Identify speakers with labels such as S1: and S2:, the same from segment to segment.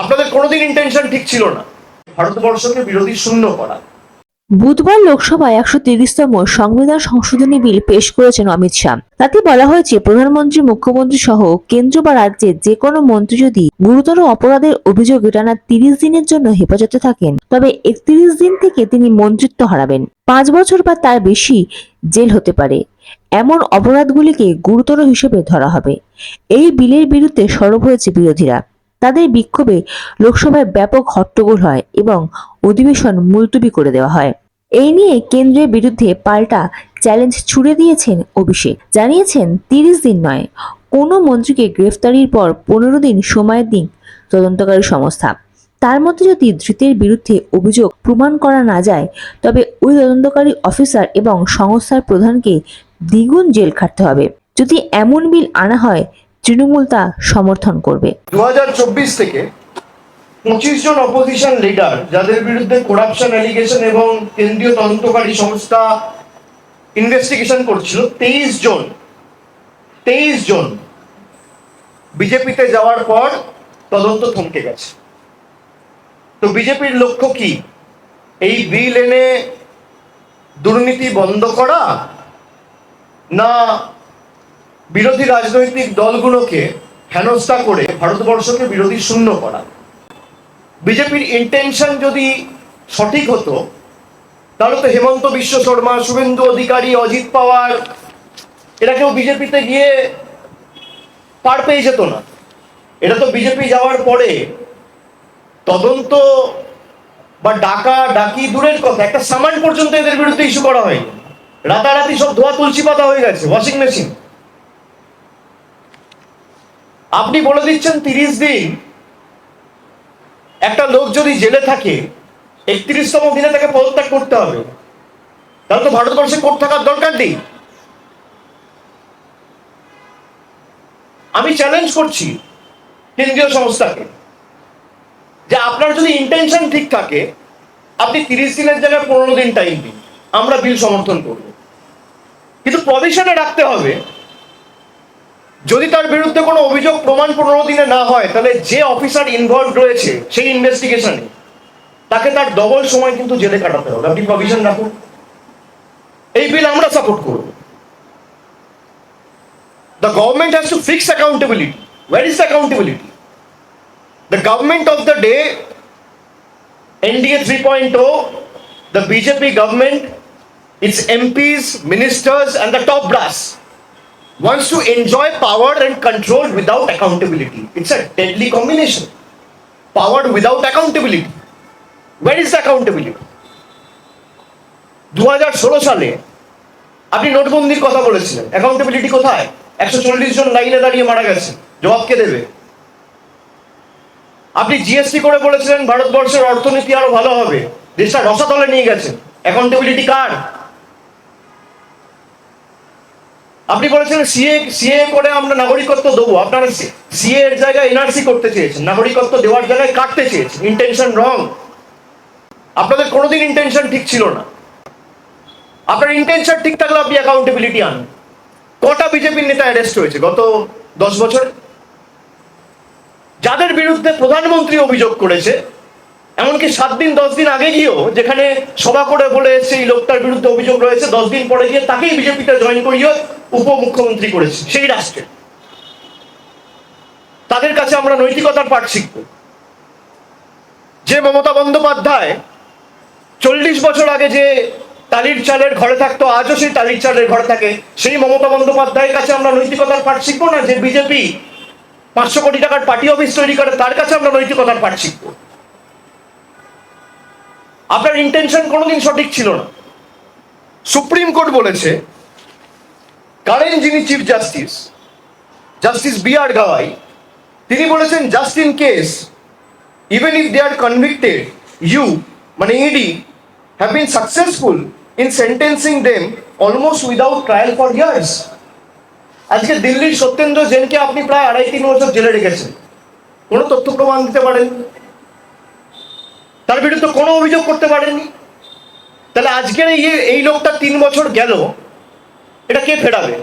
S1: আপনাদের কোনোদিন ইন্টেনশন ঠিক ছিল না। ভারতবর্ষকে বিরোধী শূন্য করা।
S2: বুধবার লোকসভায় একশো তিরিশতম সংবিধান সংশোধনী বিল পেশ করেছেন অমিত শাহ। তাতে বলা হয়েছে, প্রধানমন্ত্রী, মুখ্যমন্ত্রী সহ কেন্দ্র বা রাজ্যের যে কোনো মন্ত্রী যদি গুরুতর অপরাধের অভিযোগে টানা তিরিশ দিনের জন্য হেফাজতে থাকেন, তবে একত্রিশ দিন থেকে তিনি মন্ত্রিত্ব হারাবেন। পাঁচ বছর বা তার বেশি জেল হতে পারে। এমন অপরাধগুলিকে গুরুতর হিসেবে ধরা হবে। এই বিলের বিরুদ্ধে সরব হয়েছে বিরোধীরা। তাদের বিক্ষোভে লোকসভায় ব্যাপক হট্টগোল হয় এবং অধিবেশন মুলতুবি করে দেওয়া হয়। এই নিয়ে কেন্দ্রের বিরুদ্ধে পাল্টা চ্যালেঞ্জ ছুড়ে দিয়েছেন অভিষেক। জানিয়েছেন, তিরিশ দিন নয়, কোনো মন্ত্রীকে গ্রেফতারির পর পনেরো দিন সময়ের দিন তদন্তকারী সংস্থা। তার মধ্যে যদি ধৃতের বিরুদ্ধে অভিযোগ প্রমাণ করা না যায়, তবে ওই তদন্তকারী অফিসার এবং সংস্থার প্রধানকে দ্বিগুণ জেল খাটতে হবে। যদি এমন বিল আনা হয় তৃণমূল তা সমর্থন করবে।
S1: দু থেকে পঁচিশ জন অপোজিশন লিডার যাদের বিরুদ্ধে করাপশন অ্যালিগেশন এবং কেন্দ্রীয় তদন্তকারী সংস্থা ইনভেস্টিগেশন করছিল, তেইশ জন তেইশ জন বিজেপিতে যাওয়ার পর তদন্ত থমকে গেছে। তো বিজেপির লক্ষ্য কি? এই বিল এনে দুর্নীতি বন্ধ করা না বিরোধী রাজনৈতিক দলগুলোকে হেনস্থা করে ভারতবর্ষকে বিরোধী শূন্য করা। বিজেপির ইন্টেনশন যদি সঠিক হতো, তাহলে তো হেমন্ত বিশ্ব শর্মা, শুভেন্দু অধিকারী, অজিত পাওয়ার, এরা কেউ বিজেপিতে গিয়ে পার পেয়ে যেত না। এটা তো বিজেপি যাওয়ার পরে তদন্ত বা ডাকা, ডাকি দূরের কথা, একটা সামান পর্যন্ত এদের বিরুদ্ধে ইস্যু করা হয়নি। রাতারাতি সব ধোয়া তুলসী পাতা হয়ে গেছে ওয়াশিং মেশিন আপনি বলে দিচ্ছেন তিরিশ দিন। একটা লোক যদি জেলে থাকে, একত্রিশতম দিনে তাকে পদত্যাগ করতে হবে। তাহলে তো ভারতবর্ষে কোর্ট থাকার দরকার নেই। আমি চ্যালেঞ্জ করছি কেন্দ্রীয় সংস্থাকে যে আপনার যদি ইন্টেনশন ঠিক থাকে, আপনি তিরিশ দিনের জায়গায় পনেরো দিন টাইম দিন। আমরা বিল সমর্থন করব। কিন্তু প্রভিশনে রাখতে হবে যদি তার বিরুদ্ধে কোনো অভিযোগ প্রমাণ পনেরো দিনে না হয়, তাহলে যে অফিসার ইনভলভ রয়েছে, সেই ইনভেস্টিগেশনে তাকে তার ডবল সময় কিন্তু জেলে কাটাতে হবে। আপনি প্রভিশন রাখুন। এই বিল আমরা সাপোর্ট করব। The government has to fix accountability where is accountability the government of the day NDA three point o the BJP government its MPs ministers and the top brass. Wants to enjoy power and control without accountability. It's a deadly combination. Power without accountability. Where is the accountability? দু হাজার ষোলো সালে আপনি নোটবন্দির কথা বলেছিলেন accountability কোথায় একশো চল্লিশ জন লাইনে দাঁড়িয়ে মারা গেছে জবাব কে দেবে আপনি জিএসটি করে বলেছিলেন ভারতবর্ষের অর্থনীতি আরও ভালো হবে দেশটা রসাতলে নিয়ে গেছেন অ্যাকাউন্টেবিলিটি কার আপনি বলেছেন সিএ সিএ করে আমরা নাগরিকত্ব দেবো। আপনারা সিএ এর জায়গায় এনআরসি করতে চেয়েছেন। নাগরিকত্ব দেওয়ার জায়গায় কাটতে চেয়েছেন। ইন্টেনশন রং আপনাদের কোনোদিন ইন্টেনশন ঠিক ছিল না। আপনার ইন্টেনশন ঠিক থাকলে আপনি অ্যাকাউন্টেবিলিটি আন কটা বিজেপির নেতা অ্যারেস্ট হয়েছে গত দশ বছর? যাদের বিরুদ্ধে প্রধানমন্ত্রী অভিযোগ করেছে এমনকি সাত দিন, দশ দিন আগে গিয়েও যেখানে সভা করে বলে সেই লোকটার বিরুদ্ধে অভিযোগ রয়েছে, দশ দিন পরে গিয়ে তাকেই বিজেপিতে জয়েন করিয়ে উপমুখ্যমন্ত্রী করেছে, সেই রাষ্ট্রে তাদের কাছে আমরা নৈতিকতার পাঠ শিখব। যে মমতা বন্দ্যোপাধ্যায় চল্লিশ বছর আগে যে তালির চালের ঘরে থাকতো, আজও সেই তালির চালের ঘরে থাকে, সেই মমতা বন্দ্যোপাধ্যায়ের কাছে আমরা নৈতিকতার পাঠ শিখব না? যে বিজেপি পাঁচশো কোটি টাকার পার্টি অফিস তৈরি করে, তার কাছে আমরা নৈতিকতার পাঠ শিখব। আপনার ইন্টেনশন কোনোদিন সঠিক ছিল না। সুপ্রিম কোর্ট বলেছে কারেন্ট যিনি chief justice justice B R Gavai তিনি বলেছেন just in case even if they are convicted you মানে ED have been successful in sentencing them almost without trial for years আজকে দিল্লির সত্যেন্দ্র জেনকে আপনি প্রায় আড়াই তিন বছর জেলে রেখেছেন। কোনো তথ্য প্রমাণ দিতে পারেন? তার বিরুদ্ধে কোনো অভিযোগ করতে পারেনি। তাহলে আজকের এই এই লোকটা তিন বছর গেল, এটা কে ফেরাবে?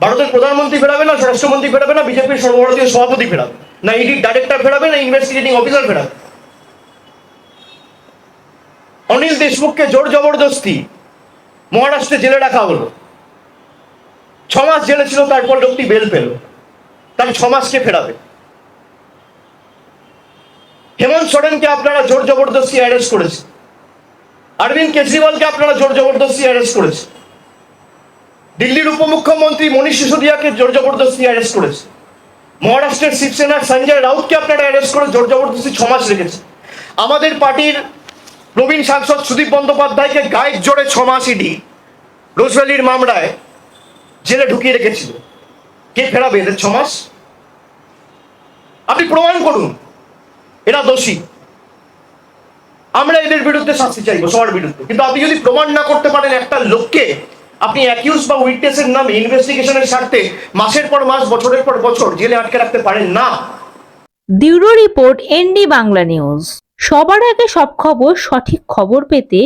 S1: ভারতের প্রধানমন্ত্রী ফেরাবে না, স্বরাষ্ট্রমন্ত্রী ফেরাবে না, বিজেপির সর্বভারতীয় সভাপতি ফেরাবে? না ইডি ডাইরেক্টর ফেরাবে, না ইনভেস্টিগেটিং অফিসার ফেরাবে? অনিল দেশমুখকে জোর জবরদস্তি মহারাষ্ট্রে জেলে রাখা হলো। ছমাস মাস জেলে ছিল, তারপর লোকটি বেল পেল। তার ছ মাসকে ফেরাবে? হেমন্ত সোরেনকে আপনারা জোর জবরদস্তি অ্যারেস্ট করেছে। অরবিন্দ কেজরিওয়ালকে আপনারা জোর জবরদস্তি অ্যারেস্ট করেছে। দিল্লির উপমুখ্যমন্ত্রী মনীষ সিসোদিয়াকে জোর জবরদস্তি অ্যারেস্ট করেছে। মহারাষ্ট্রের শিবসেনার সঞ্জয় রাউতকে আপনারা অ্যারেস্ট করে জোর জবরদস্তি ছ মাস রেখেছে। আমাদের পার্টির প্রবীণ সাংসদ সুদীপ বন্দ্যোপাধ্যায়কে গায়ের জোরে ছ মাস ইডি, রোজভ্যালির মামলায় জেলে ঢুকিয়ে রেখেছিল। কে ফেরাবে এদের ছ মাস? আপনি প্রমাণ করুন। এরা দোষী। আমরা এদের বিরুদ্ধে শাস্তি চাইব, সবার বিরুদ্ধে। কিন্তু আপনি যদি প্রমাণ না করতে পারেন একটা লোককে, আপনি অ্যাকিউজ বা উইটনেসের নামে ইনভেস্টিগেশনের স্বার্থে মাসের পর মাস, বছরের পর বছর জেলে আটকে রাখতে পারেন না।
S3: Bureau report, ND Bangla news. সবার আগে সব খবর, সঠিক খবর পেতে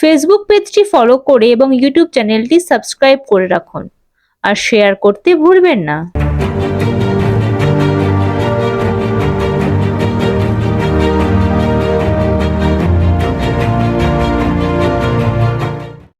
S3: ফেসবুক পেজটি ফলো করে এবং ইউটিউব চ্যানেলটি সাবস্ক্রাইব করে রাখুন। আর শেয়ার করতে ভুলবেন না।